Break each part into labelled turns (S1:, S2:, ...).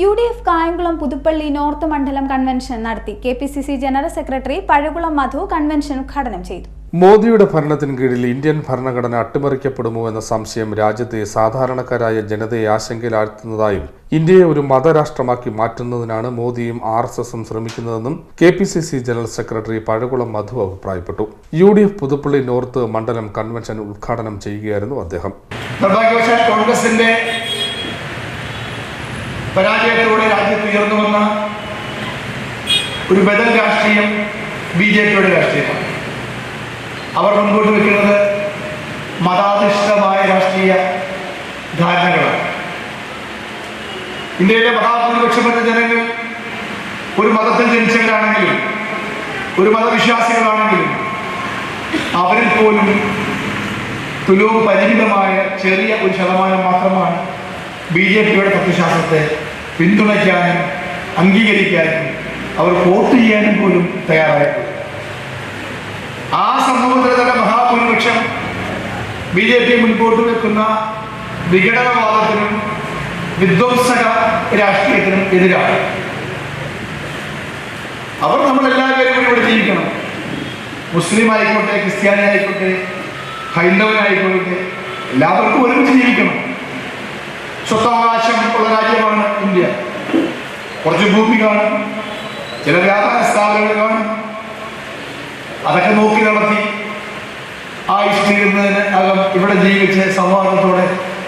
S1: U D F Kayamkulam Puthuppally north മണ്ഡലം convention നടത്തി. K P C C general secretary Pazhakulam Madhu convention ഉദ്ഘാടനം ചെയ്തു.
S2: മോദിയുടെ ഭരണത്തിന് കീഴിൽ ഇന്ത്യൻ ഭരണഘടന അട്ടിമറിക്കപ്പെടുമോ എന്ന സംശയം രാജ്യത്തെ സാധാരണക്കാരായ ജനതയെ ആശങ്കയിലാഴ്ത്തുന്നതായും ഇന്ത്യയെ ഒരു മതരാഷ്ട്രമാക്കി മാറ്റുന്നതിനാണ് മോദിയും ആർ എസ് എസും ശ്രമിക്കുന്നതെന്നും K P C C general secretary Pazhakulam Madhu അഭിപ്രായപ്പെട്ടു. U D F Puthuppally north മണ്ഡലം കൺവെൻഷൻ ഉദ്ഘാടനം ചെയ്യുകയായിരുന്നു അദ്ദേഹം.
S3: നിർഭാഗ്യവശാൽ കോൺഗ്രസിന്റെ പരാജയത്തോടെ രാജ്യത്ത് ഉയർന്നു വന്ന ഒരു ബദൽ രാഷ്ട്രീയം ബി ജെ പിയുടെ രാഷ്ട്രീയമാണ്. അവർ മുൻപോട്ട് വെക്കുന്നത് മതാധിഷ്ഠിതമായ രാഷ്ട്രീയ ധാരണകളാണ്. ഇന്ത്യയിലെ മഹാഭൂരിപക്ഷം വരുന്ന ജനങ്ങൾ ഒരു മതത്തിൽ ജനിച്ചവരാണെങ്കിലും ഒരു മതവിശ്വാസികളാണെങ്കിലും അവരിൽ പോലും തുലവും പരിമിതമായ ചെറിയ ഒരു ശതമാനം മാത്രമാണ് ബി ജെ പിയുടെ തത്വശാസ്ത്രത്തെ പിന്തുണയ്ക്കാനും അംഗീകരിക്കാനും അവർ വോട്ട് ചെയ്യാനും പോലും തയ്യാറായിട്ടുണ്ട് ആ സമൂഹത്തിലെ മഹാഭൂരിപക്ഷം ബി ജെ പി മുൻപോട്ട് വെക്കുന്ന വിഘടനവാദത്തിനും വിധ്വംസക രാഷ്ട്രീയത്തിനും എതിരാണ്. അവർ നമ്മളെല്ലാവരും കൂടി ഇവിടെ ജീവിക്കണം. മുസ്ലിം ആയിക്കോട്ടെ ക്രിസ്ത്യാനി ആയിക്കോട്ടെ ഹൈന്ദവനായിക്കോട്ടെ എല്ലാവർക്കും ഒരുമിച്ച് ജീവിക്കണം. കുറച്ച് ഭൂമി കാണും. ചില വ്യാപാര സ്ഥാപനങ്ങൾ കാണും. അതൊക്കെ നോക്കി നടത്തി. ആ ഇഷ്ടിരുന്നതിന് അകം ഇവിടെ ജീവിച്ച് സമ്മാനത്തോടെ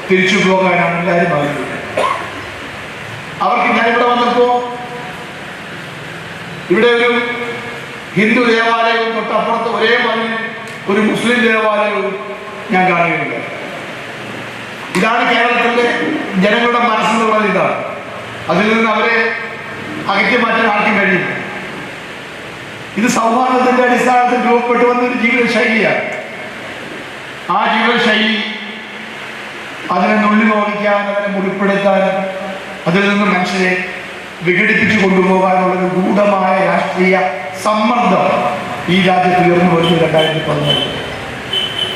S3: തിരിച്ചു പോകാനാണ് എല്ലാവരും ആഗ്രഹിക്കുന്നത്. അവർക്ക് ഞാനിവിടെ വന്നപ്പോ ഇവിടെ ഒരു ഹിന്ദു ദേവാലയവും തൊട്ടപ്പുറത്ത് ഒരേ മണ്ണിൽ ഒരു മുസ്ലിം ദേവാലയവും ഞാൻ കാണുകയുണ്ട് ഇതാണ് കേരളത്തിലെ ജനങ്ങൾ അതിൽ നിന്ന് അവരെ അകറ്റി മാറ്റാൻ ആർക്കും കഴിയില്ല. ഇത് സൗഹാർദ്ദത്തിന്റെ അടിസ്ഥാനത്തിൽ രൂപപ്പെട്ടു വന്ന ഒരു ജീവിത ശൈലിയാണ് ആ ജീവിത ശൈലി അതിനെ നുള്ളി നോക്കിക്കാൻ അതിനെ മുറിപ്പെടുത്താൻ അതിൽ നിന്ന് മനുഷ്യരെ വിഘടിപ്പിച്ചു കൊണ്ടുപോകാനുള്ള ഒരു ഗൂഢമായ രാഷ്ട്രീയ സമ്മർദ്ദം ഈ രാജ്യത്ത് ഉയർന്നു വരുന്നു രണ്ടായിരത്തി പതിനാല്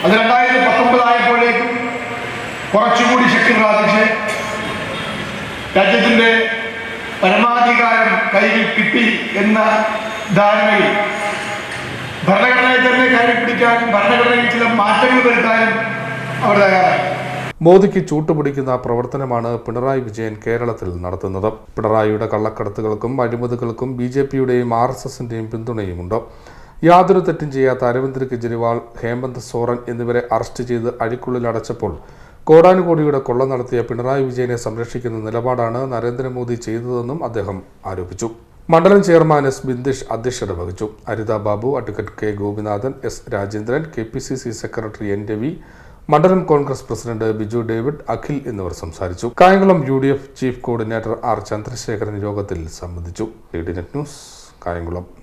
S3: അത് രണ്ടായിരത്തി പത്തൊമ്പതായപ്പോഴേക്കും കുറച്ചുകൂടി ശക്തി പ്രാപിച്ച് രാജ്യത്തിന്റെ പരമാധികാരം കയ്യിൽ കിട്ടി എന്ന ധാരണയിൽ ഭരണഘടനയെ തന്നെ കയറി പിടിക്കാനും ഭരണഘടനയിൽ ചില മാറ്റങ്ങൾ വരുത്താനും അവർ തയ്യാറായി.
S2: മോദിക്ക് ചൂട്ടുപിടിക്കുന്ന പ്രവർത്തനമാണ് പിണറായി വിജയൻ കേരളത്തിൽ നടത്തുന്നത്. പിണറായിയുടെ കള്ളക്കടത്തുകൾക്കും അഴിമതികൾക്കും ബി ജെ പിയുടെയും ആർ എസ് എസിന്റെയും പിന്തുണയുമുണ്ട്. യാതൊരു തെറ്റും ചെയ്യാത്ത അരവിന്ദ് കെജ്രിവാൾ ഹേമന്ത് സോറൻ എന്നിവരെ അറസ്റ്റ് ചെയ്ത് അഴിക്കുള്ളിൽ അടച്ചപ്പോൾ കോടാനുകോടിയുടെ കൊള്ള നടത്തിയ പിണറായി വിജയനെ സംരക്ഷിക്കുന്ന നിലപാടാണ് നരേന്ദ്രമോദി ചെയ്തതെന്നും അദ്ദേഹം ആരോപിച്ചു. മണ്ഡലം ചെയർമാൻ എസ് ബിന്ദിഷ് അധ്യക്ഷത വഹിച്ചു. Aritha Babu advocate K Gopinathan S Rajendran K P C C secretary N Ravi മണ്ഡലം കോൺഗ്രസ് പ്രസിഡന്റ് ബിജു ഡേവിഡ് അഖിൽ എന്നിവർ സംസാരിച്ചു. Kayamkulam U D F chief coordinator R Chandrasekharan യോഗത്തിൽ സംബന്ധിച്ചു. ന്യൂസ് കായംകുളം.